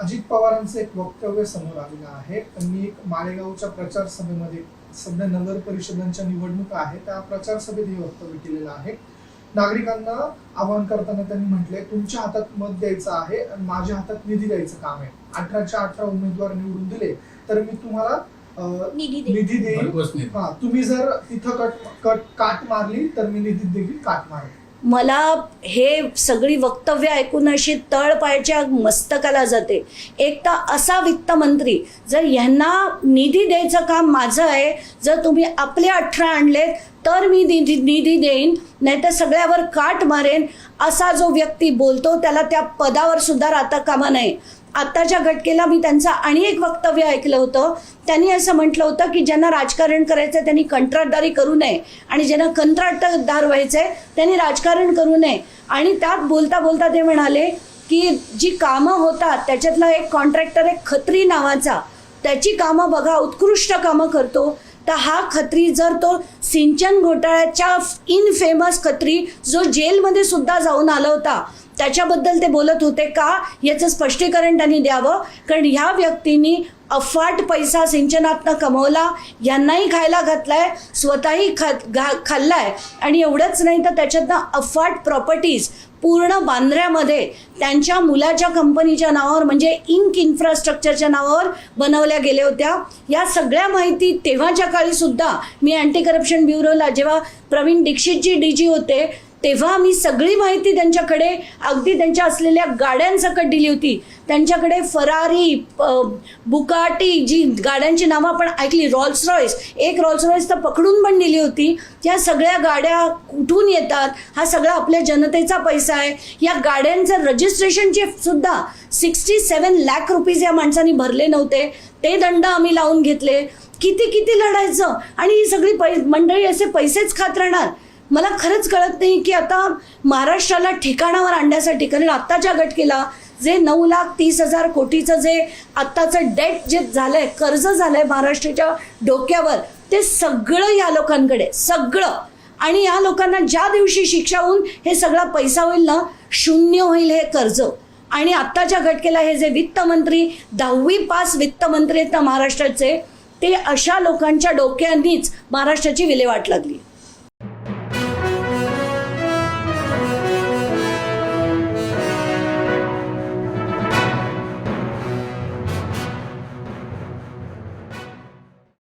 अजित पवारांचं एक वक्तव्य समोर आलेलं आहे. त्यांनी एक मालेगावच्या प्रचार सभेमध्ये सध्या नगर परिषदांच्या निवडणुका आहेत त्या प्रचार सभेत हे वक्तव्य केलेलं आहे. नागरिकांना आवाहन करताना त्यांनी म्हटलंय तुमच्या हातात मत द्यायचं आहे आणि माझ्या हातात निधी द्यायचं काम आहे. अठराच्या अठरा उमेदवार निवडून दिले तर मी तुम्हाला निधी दे निधी देईन. भरघोस निधी. हा तुम्ही जर तिथं कट कट काट मारली तर मी निधी देखील काट मारेन. मला हे सगळी वक्तव्य ऐकून अशी तळपायच्या मस्तकाला जाते. एक तर असा वित्त मंत्री जर यांना निधी द्यायचं काम माझं आहे जर तुम्ही आपले अठरा आणलेत तर मी निधी निधी देईन नाहीतर सगळ्यावर काट मारेन असा जो व्यक्ती बोलतो त्याला त्या पदावर सुद्धा राहता कामा नये. आत्ताच्या घटकेला मी त्यांचं आणि एक वक्तव्य ऐकलं होतं. त्यांनी असं म्हटलं होतं की ज्यांना राजकारण करायचं त्यांनी कंत्राटदारी करू नये आणि ज्यांना कंत्राटदार व्हायचंय त्यांनी राजकारण करू नये. आणि त्यात बोलता बोलता ते म्हणाले की जी कामं होतात त्याच्यातला एक कॉन्ट्रॅक्टर एक खत्री नावाचा. त्याची कामं बघा उत्कृष्ट कामं करतो. तर हा खत्री जर तो सिंचन घोटाळ्याच्या इन फेमस खत्री जो जेलमध्ये सुद्धा जाऊन आला होता त्याच्याबद्दल ते बोलत होते का? याचं स्पष्टीकरण त्यांनी द्यावं. कारण ह्या व्यक्तींनी अफाट पैसा सिंचनातनं कमवला. यांनाही खायला घातलाय स्वतःही खा घा खाल्लाय. आणि एवढंच नाही तर त्याच्यातनं अफाट प्रॉपर्टीज पूर्ण बांद्र्यामध्ये त्यांच्या मुलाच्या कंपनीच्या नावावर म्हणजे इंक इन्फ्रास्ट्रक्चरच्या नावावर बनवल्या गेल्या होत्या. या सगळ्या माहिती तेव्हाच्या काळी सुद्धा मी अँटी करप्शन ब्युरोला जेव्हा प्रवीण दीक्षितजी डी जी होते तेव्हा मी सगळी माहिती त्यांच्याकडे अगदी त्यांच्या असलेल्या गाड्यांसकट दिली होती. त्यांच्याकडे फरारी बुकाटी जी गाड्यांची नावं आपण ऐकली रॉल्स रॉयस एक रॉल्स रॉयस तर पकडून पण दिली होती. या सगळ्या गाड्या कुठून येतात? हा सगळा आपल्या जनतेचा पैसा आहे. या गाड्यांचं रजिस्ट्रेशनचे सुद्धा सिक्स्टी सेवन लॅक रुपीज या माणसांनी भरले नव्हते. ते दंड आम्ही लावून घेतले. किती किती लढायचं? आणि ही सगळी पै मंडळी असे पैसेच खात राहणार. मला खरंच कळत नाही की आता महाराष्ट्राला ठिकाणावर आणण्यासाठी कारण आत्ताच्या घटकेला जे नऊ लाख तीस हजार कोटीचं जे आत्ताचं डेट जे झालंय कर्ज झालंय महाराष्ट्राच्या डोक्यावर ते सगळं या लोकांकडे सगळं. आणि या लोकांना ज्या दिवशी शिक्षा होऊन हे सगळा पैसा होईल ना शून्य होईल हे कर्ज. आणि आत्ताच्या घटकेला हे जे वित्तमंत्री दहावी पास वित्तमंत्री आहेत ना महाराष्ट्राचे ते अशा लोकांच्या डोक्यांनीच महाराष्ट्राची विल्हेवाट लागली.